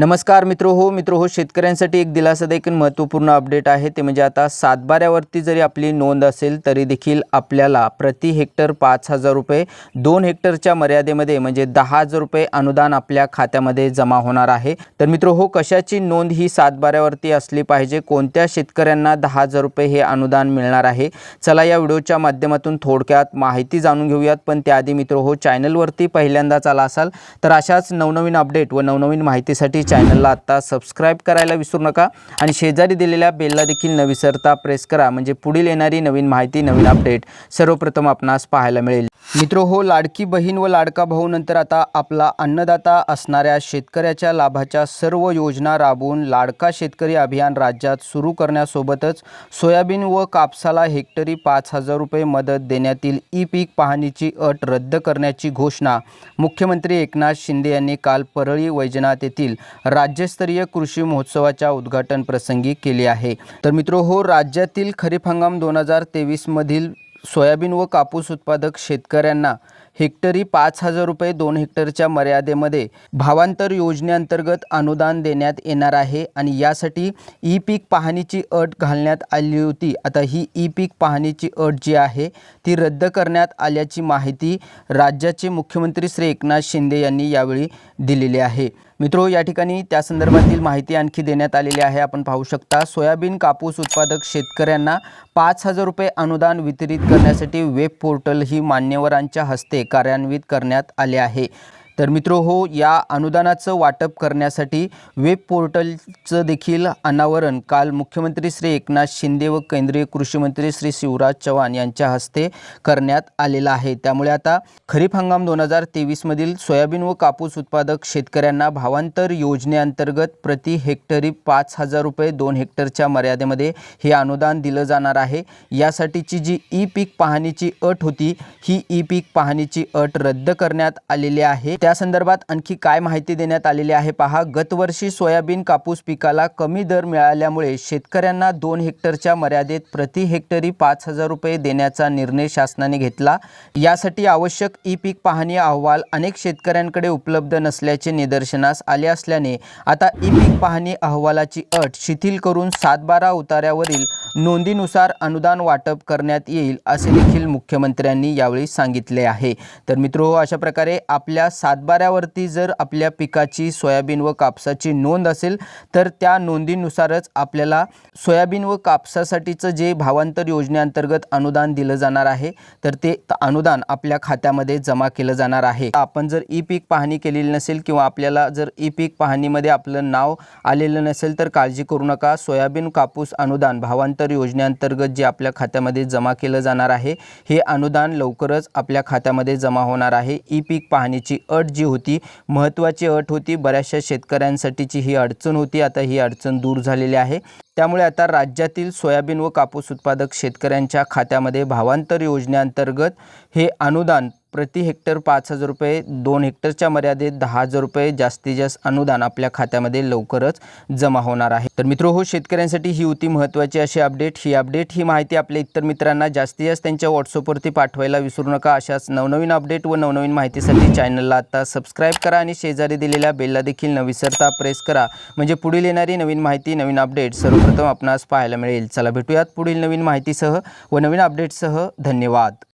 नमस्कार मित्र हो मित्र हो शेतकऱ्यांसाठी एक दिलासादायक महत्त्वपूर्ण अपडेट आहे. ते म्हणजे आता सातबाऱ्यावरती जरी आपली नोंद असेल तरी देखील आपल्याला प्रति हेक्टर पाच हजार रुपये दोन हेक्टरच्या मर्यादेमध्ये म्हणजे दहा हजार रुपये अनुदान आपल्या खात्यामध्ये जमा होणार आहे. तर मित्र हो कशाची नोंद ही सातबाऱ्यावरती असली पाहिजे? कोणत्या शेतकऱ्यांना दहा हजार रुपये हे अनुदान मिळणार आहे? चला या व्हिडिओच्या माध्यमातून थोडक्यात माहिती जाणून घेऊयात. पण त्याआधी मित्र हो चॅनलवरती पहिल्यांदाच आला असाल तर अशाच नवनवीन अपडेट व नवनवीन माहितीसाठी चॅनलला आत्ता सबस्क्राईब करायला विसरू नका. आणि शेजारी दिलेल्या बेलला देखील न विसरता प्रेस करा. म्हणजे पुढील येणारी नवीन माहिती नवीन अपडेट सर्वप्रथम आपणास पाहायला मिळेल. मित्र हो लाडकी बहीण व लाडका भाऊ नंतर आता आपला अन्नदाता असणाऱ्या शेतकऱ्याच्या लाभाच्या सर्व योजना राबवून लाडका शेतकरी अभियान राज्यात सुरू करण्यासोबतच सोयाबीन व कापसाला हेक्टरी पाच हजार रुपये मदत देण्यातील ई पीक पाहणीची अट रद्द करण्याची घोषणा मुख्यमंत्री एकनाथ शिंदे यांनी काल परळी वैजनाथ येथील राज्यस्तरीय कृषी महोत्सवाच्या उद्घाटन प्रसंगी केली आहे. तर मित्र हो राज्यातील खरीप हंगाम दोन हजार तेवीसमधील सोयाबीन व कापूस उत्पादक शेतकऱ्यांना हेक्टरी पाच हजार रुपये दोन हेक्टरच्या मर्यादेमध्ये भावांतर योजनेअंतर्गत अनुदान देण्यात येणार आहे आणि यासाठी ई पीक पाहणीची अट घालण्यात आली होती. आता ही ई पीक पाहणीची अट जी आहे ती रद्द करण्यात आल्याची माहिती राज्याचे मुख्यमंत्री श्री एकनाथ शिंदे यांनी यावेळी दिलेली आहे. मित्रो या ठिकाणी त्या संदर्भातील माहिती आणखी देण्यात आलेली आहे. आपण पाहू शकता सोयाबीन कापूस उत्पादक शेतकऱ्यांना पाच हजार रुपये अनुदान वितरित करण्यासाठी वेब पोर्टल ही मान्यवरांच्या हस्ते कार्यान्वित करण्यात आले आहे. तर मित्रो हो या अनुदानाचं वाटप करण्यासाठी वेब पोर्टलचं देखील अनावरण. काल मुख्यमंत्री श्री एकनाथ शिंदे व केंद्रीय कृषी मंत्री श्री शिवराज चव्हाण यांच्या हस्ते करण्यात आलेलं आहे. त्यामुळे आता खरीप हंगाम दोन हजार तेवीसमधील सोयाबीन व कापूस उत्पादक शेतकऱ्यांना भावांतर योजनेअंतर्गत प्रति हेक्टरी पाच हजार रुपये दोन हेक्टरच्या मर्यादेमध्ये हे अनुदान दिलं जाणार आहे. यासाठीची जी ई पीक पाहणीची अट होती ही ई पीक पाहणीची अट रद्द करण्यात आलेली आहे. त्या संदर्भात आणखी काय माहिती देण्यात आलेली आहे पहा. गतवर्षी सोयाबीन कापूस पिकाला कमी दर मिळाल्यामुळे शेतकऱ्यांना दोन हेक्टरच्या मर्यादेत प्रति हेक्टरी पाच हजार रुपये देण्याचा निर्णय शासनाने घेतला. यासाठी आवश्यक ई पीक पाहणी अहवाल अनेक शेतकऱ्यांकडे उपलब्ध नसल्याचे निदर्शनास आले असल्याने आता ई पीक पाहणी अहवालाची अट शिथिल करून सातबारा उतार्यावरील नोंदीनुसार अनुदान वाटप करण्यात येईल असे देखील मुख्यमंत्र्यांनी यावेळी सांगितले आहे. तर मित्रो अशा प्रकारे आपल्या सातबाऱ्यावरती जर आपल्या पिकाची सोयाबीन व कापसाची नोंद असेल तर त्या नोंदीनुसारच आपल्याला सोयाबीन व कापसासाठीचं जे भावांतर योजनेअंतर्गत अनुदान दिलं जाणार आहे तर ते त- अनुदान आपल्या खात्यामध्ये जमा केलं जाणार आहे. आपण जर ई पीक पाहणी केलेली नसेल किंवा आपल्याला जर ई पीक पाहणीमध्ये आपलं नाव आलेलं नसेल तर काळजी करू नका. सोयाबीन कापूस अनुदान भावांतर योजनेअंतर्गत जे आपल्या खात्यामध्ये जमा केलं जाणार आहे हे अनुदान लवकरच आपल्या खात्यामध्ये जमा होणार आहे. ई पीक पाहणीची अट जी होती महत्त्वाची अट होती बऱ्याचशा शेतकऱ्यांसाठीची ही अडचण होती. आता ही अडचण दूर झालेली आहे. त्यामुळे आता राज्यातील सोयाबीन व कापूस उत्पादक शेतकऱ्यांच्या खात्यामध्ये भावांतर योजनेअंतर्गत हे अनुदान प्रति हेक्टर पाच हजार रुपये दोन हेक्टरच्या मर्यादेत दहा हजार रुपये जास्तीत जास्त अनुदान आपल्या खात्यामध्ये लवकरच जमा होणार आहे. तर मित्र हो शेतकऱ्यांसाठी ही होती महत्त्वाची अशी अपडेट. ही अपडेट ही माहिती आपल्या इतर मित्रांना जास्तीत जास्त त्यांच्या व्हॉट्सअपवरती पाठवायला विसरू नका. अशाच नवनवीन अपडेट व नवनवीन माहितीसाठी चॅनलला आता सबस्क्राईब करा आणि शेजारी दिलेल्या बेलला देखील न विसरता प्रेस करा. म्हणजे पुढील येणारी नवीन माहिती नवीन अपडेट सर्वप्रथम आपणास पाहायला मिळेल. चला भेटूयात पुढील नवीन माहितीसह व नवीन अपडेटसह. धन्यवाद.